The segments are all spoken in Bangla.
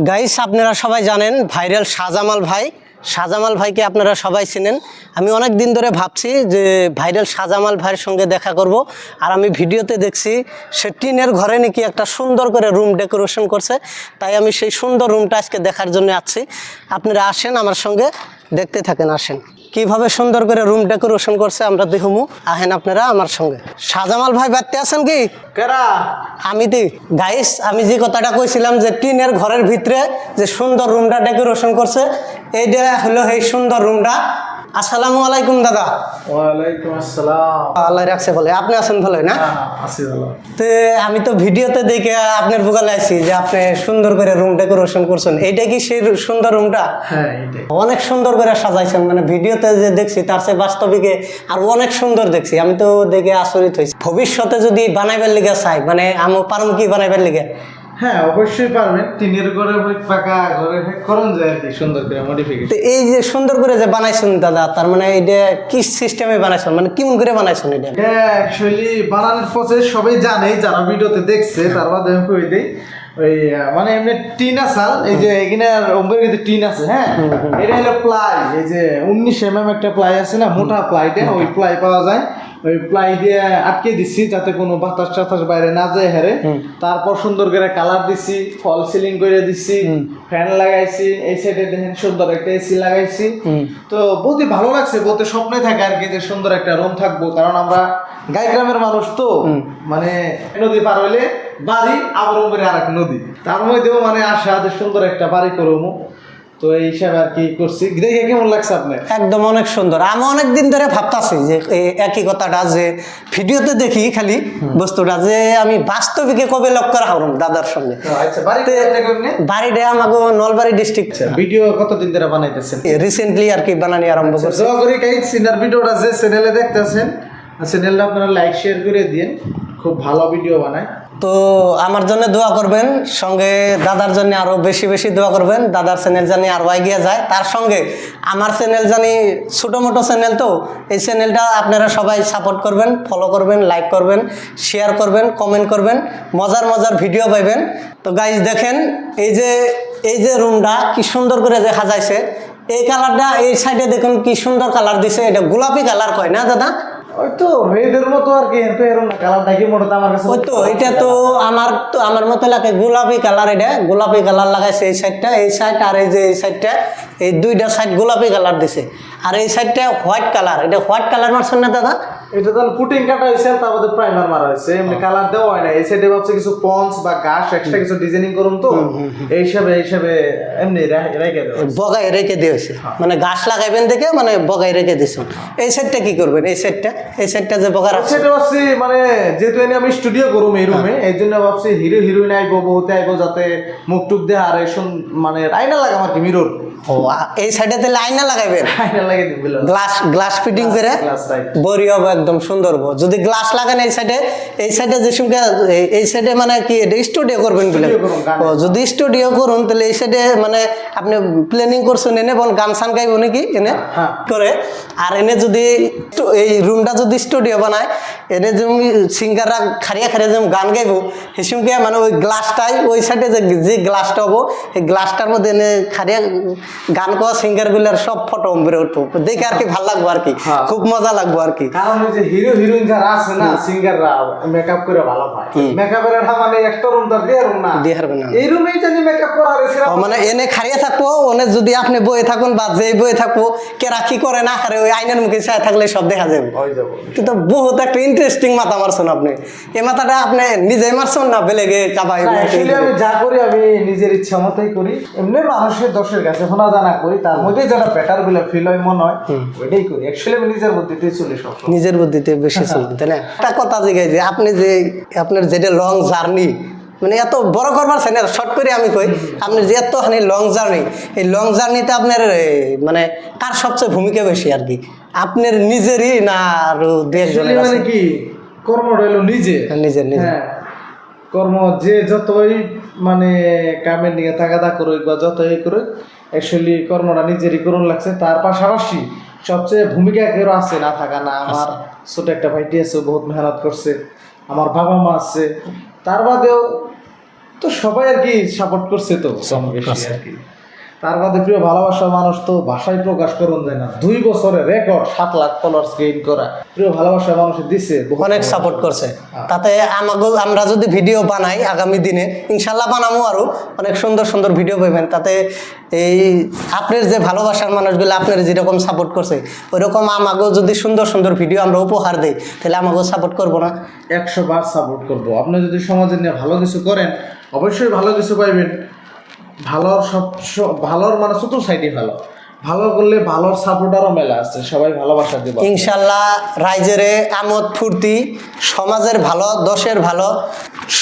গাইস আপনারা সবাই জানেন ভাইরাল শাহজামাল ভাই। শাহজামাল ভাইকে আপনারা সবাই চিনেন। আমি অনেক দিন ধরে ভাবছি যে ভাইরাল শাহজামাল ভাইয়ের সঙ্গে দেখা করব। আর আমি ভিডিওতে দেখছি সে টিনের ঘরে নাকি একটা সুন্দর করে রুম ডেকোরেশন করছে। তাই আমি সেই সুন্দর রুমটা আজকে দেখার জন্য আসছি। আপনারা আসেন আমার সঙ্গে, দেখতে থাকেন, আসেন। কীভাবে সুন্দর করে রুম ডেকোরেশন করছে আমরা দেখুমু। আহেন আপনারা আমার সঙ্গে। শাহজামাল ভাই বাড়তে আছেন কি? কেরা? আমি দি। গাইস আমি যে কথাটা কইছিলাম যে টিনের ঘরের ভিতরে যে সুন্দর রুমটা ডেকোরেশন করছে এইটা হলো এই সুন্দর রুমটা আসসালামু আলাইকুম দাদা। ওয়ালাইকুম আসসালাম। আল্লাহ রাখছে বলে। আপনি আছেন ভালো না? হ্যাঁ, আছি ভালো। তো আমি তো ভিডিওতে দেখে আপনার আছি যে আপনি সুন্দর করে রুম ডেকোরেশন করছেন। এইটা কি সেই সুন্দর রুমটা হ্যাঁ অনেক সুন্দর করে সাজাইছেন। মানে ভিডিওতে যে দেখছি তার চেয়ে বাস্তবিকে আর অনেক সুন্দর দেখছি। আমি তো দেখে আচরিত হয়েছি ভবিষ্যতে যদি বানাইবার লিগে চাই মানে আমি পারম কি বানাইবার লিগে? হ্যাঁ অবশ্যই পারবেন। টিনের ঘরে পাকা ঘরে করুন যায় আর কি সুন্দর করে মডিফিকেশন তো এই যে সুন্দর করে যে বানাইছেন দাদা তার মানে এটা কি সিস্টেমে বানাইছেন? মানে কেমন করে বানাইছেন এটা? হ্যাঁ অ্যাকচুয়ালি বানানোর প্রসেস সবাই জানে যারা ভিডিওতে দেখছে তার বাদে আমি কই দিই ওই মানে এমনি টিন আসাল এই যে এখানে ওম্বের কিন্তু টিন আছে হ্যাঁ? এটা হলো প্লাই এই যে উনিশ এম এম একটা প্লাই আছে না মোটা প্লাইটা ওই প্লাই পাওয়া যায়। ওই প্লাই দিয়ে আটকে দিচ্ছি যাতে কোনো বাতাস টাতাস বাইরে না যায় হেরে তারপর সুন্দর করে কালার দিছি ফল সিলিং করে দিছি ফ্যান লাগাইছি এই সাইডে দেখেন সুন্দর একটা এসি লাগাইছি। তো বহুতই ভালো লাগছে বলতে স্বপ্নে থাকে আর কি যে সুন্দর একটা রুম থাকব। কারণ আমরা গাই গ্রামের মানুষ তো। মানে নদী পার হইলে বাড়ি আবার উপরে আর এক নদী। তার মধ্যেও মানে আশা যে সুন্দর একটা বাড়ি করব। তো এই হিসাবে আর কি করছি। দেখে কেমন লাগছে আপনার? একদম অনেক সুন্দর। আমি অনেক দিন ধরে ভাবতাছি যে একই কথাটা যে ভিডিওতে দেখি খালি বস্তুটা যে আমি বাস্তবিকে কবে লক করা হলাম দাদার সঙ্গে আচ্ছা বাড়িটা আমাকে নলবাড়ি ডিস্ট্রিক্ট ভিডিও কতদিন ধরে বানাইতেছেন? রিসেন্টলি আর কি বানানি আরম্ভ করছে। করি কাই সিনার ভিডিওটা যে চ্যানেলে দেখতেছেন চ্যানেলটা আপনারা লাইক শেয়ার করে দিন খুব ভালো ভিডিও বানায়। তো আমার জন্য দোয়া করবেন, সঙ্গে দাদার জন্য আরও বেশি বেশি দোয়া করবেন, দাদার চ্যানেল জানি আরও এগিয়ে যায়। তার সঙ্গে আমার চ্যানেল জানি ছোটো মোটো চ্যানেল তো, এই চ্যানেলটা আপনারা সবাই সাপোর্ট করবেন ফলো করবেন লাইক করবেন শেয়ার করবেন কমেন্ট করবেন, মজার মজার ভিডিও পাইবেন তো গাইজ দেখেন, এই যে এই যে রুমটা কি সুন্দর করে যে সাজাইছে এই কালারটা এই সাইডে দেখুন কি সুন্দর কালার দিছে, এটা গোলাপি কালার কয় না দাদা? মতো আর কি তো আমার তো আমার তো, আমার মতো লাগে গোলাপি কালার গোলাপি কালার লাগাইছে এই সাইডটা এই সাইড আর এই যে এই সাইডটা এই দুইটা সাইড গোলাপি কালার দিছে। আর এই সাইডটা হোয়াইট কালার, এটা হোয়াইট কালার মারছেন দাদা? এটা তো পুটিং কাটা হয়েছে তারপরে প্রাইমার মারা হয়েছে এমনি কালার দেওয়া হয় না এই সাইডে ভাবছে কিছু পন্স বা গাছ এক্সট্রা কিছু ডিজাইনিং করুন তো। এই হিসাবে এই হিসাবে এমনি রেখে দেওয়া বগাই রেখে দিয়েছে মানে গাছ লাগাইবেন দেখে মানে বগাই রেখে দিয়েছেন। এই সাইডটা কি করবেন? এই সাইডটা এই সাইডটা যে বগা রাখছে সেটা ভাবছি মানে যেহেতু এনে আমি স্টুডিও করুম এই রুমে এই জন্য ভাবছি হিরো হিরোইন আইবো বহুতে আইবো যাতে মুখ টুক দেয় আর এই মানে আয়না লাগাম আর কি মিরর ও এই সাইডে তাহলে আয়না লাগাইবেন? আয়না লাগিয়ে দিন বুঝলাম গ্লাস গ্লাস ফিটিং করে? বড়ি হবে একদম সুন্দর হবে যদি গ্লাস লাগান এই সাইডে এই সাইডে যে সঙ্গে এই- সাইডে মানে কি এটা স্টুডিও করবেন বলে। ও যদি স্টুডিও করুন তাহলে এই সাইডে মানে আপনি প্ল্যানিং করছেন এনে বল গান সান গাইব নাকি এনে হ্যাঁ। করে আর এনে যদি এই রুমটা যদি স্টুডিও বানায় এনে যেমন সিঙ্গাররা খারিয়া খারিয়া যেমন গান গাইব সেসঙ্গে মানে ওই গ্লাসটাই ওই সাইডে যে যে গ্লাসটা হব এই গ্লাসটার মধ্যে এনে খারিয়া গান কোয়া সিঙ্গারগুলোর সব ফটো উঠবো দেখে আর কি ভালো লাগবো আর কি হ্যাঁ। খুব মজা লাগবো আর কি যে হিরো হিরোইন যারা আছে না সিঙ্গাররা মেকআপ করে ভালো পায়। মেকআপের একটা মানে একটা রুম তার দিয়ে রুম না। দিয়ে হারবে না। এই রুমেই জানি মেকআপ মানে এনে খারিয়ে থাকব ওনে যদি আপনি বয়ে থাকুন বা যে বয়ে থাকব কে রাখি করে না করে ওই মুখে থাকলে সব দেখা যাবে। কিন্তু বহুত একটা ইন্টারেস্টিং মাথা মারছেন আপনি। এই মাথাটা আপনি নিজে মারছেন না বেলেগে কাবাই আমি যা করি আমি নিজের ইচ্ছা মতোই করি। এমনি মানুষের দোষের কাছে শোনা জানা করি তার মধ্যে যেটা বেটার বলে ফিল হয় মনে হয় ওইটাই করি। অ্যাকচুয়ালি আমি নিজের বুদ্ধিতেই চলি সব নিজের বুদ্ধিতে বেশি চলবে তাই না? একটা কথা জিগাই যে আপনি যে আপনার যেটা লং জার্নি মানে এত বড় করবার চাই না শর্ট করে আমি কই আপনি যে লং জার্নি এই লং জার্নিতে আপনার মানে কার সবচেয়ে ভূমিকা বেশি আর কি? আপনার নিজেরই না আরও দু একজনের মানে কি কর্ম রইল নিজে। নিজের নিজের। হ্যাঁ। কর্ম যে যতই মানে কামের নিয়ে তাগাদা করুক বা যতই করুক অ্যাকচুয়ালি কর্মটা নিজেরই করুন লাগছে তার পাশাপাশি সবচেয়ে ভূমিকা কেউ আছে না থাকা না আমার ছোট একটা ভাইটি আছে বহুত মেহনত করছে আমার বাবা মা আছে। তার বাদেও তো সবাই আর কি সাপোর্ট করছে তো। আর কি। তার বাদে প্রিয় ভালোবাসার মানুষ তো ভাষায় প্রকাশ করুন যায় না। দুই বছরে রেকর্ড সাত লাখ ফলোয়ার্স গেইন করা। প্রিয় ভালোবাসার মানুষ দিছে অনেক সাপোর্ট করছে। তাতে আমাকে আমরা যদি ভিডিও বানাই আগামী দিনে ইনশাল্লাহ বানাবো আরও। অনেক সুন্দর সুন্দর ভিডিও পাইবেন তাতে এই আপনার যে ভালোবাসার মানুষগুলো আপনার যেরকম সাপোর্ট করছে ওইরকম আমাকেও যদি সুন্দর সুন্দর ভিডিও আমরা উপহার দেই তাহলে আমাকেও সাপোর্ট করব না। একশো বার সাপোর্ট করব। আপনি যদি সমাজের নিয়ে ভালো কিছু করেন অবশ্যই ভালো কিছু পাইবেন। ভালোর সব ভালোর মানে চতুর সাইডে ভালো। ভালো করলে ভালোর সাপোর্টারও মেলা আছে সবাই ভালোবাসা দেব। ইনশাল্লাহ রাইজেরে আমোদ ফুর্তি সমাজের ভালো দশের ভালো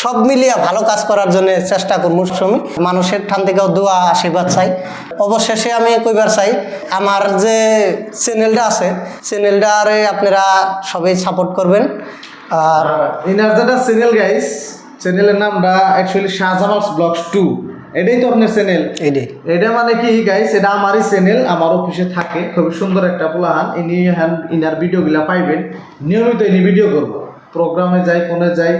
সব মিলিয়ে ভালো কাজ করার জন্য চেষ্টা করব শ্রমি মানুষের ঠান থেকেও দোয়া আশীর্বাদ চাই। অবশেষে আমি কইবার চাই আমার যে চ্যানেলটা আছে চ্যানেলটারে আপনারা সবাই সাপোর্ট করবেন। আর ইনার যেটা চ্যানেল গাইস চ্যানেলের নামটা অ্যাকচুয়ালি শাহজামালস ব্লগস টু। এটাই তো আপনার চ্যানেল। এটা মানে কি গাইস এটা আমারই চ্যানেল আমার অফিসে থাকে। খুবই সুন্দর একটা পোলাহান। ইনি হ্যান ইনার ভিডিওগুলা পাইবেন। নিয়মিত ইনি ভিডিও করব। প্রোগ্রামে যাই কোনে যাই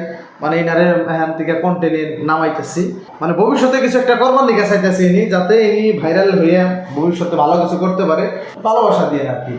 মানে ইনারে হ্যান থেকে কন্টেন্ট নামাইতেছি। মানে ভবিষ্যতে কিছু একটা করবার লিখে চাইতেছি ইনি যাতে ইনি ভাইরাল হয়ে ভবিষ্যতে ভালো কিছু করতে পারে ভালোবাসা দিয়ে আর কি।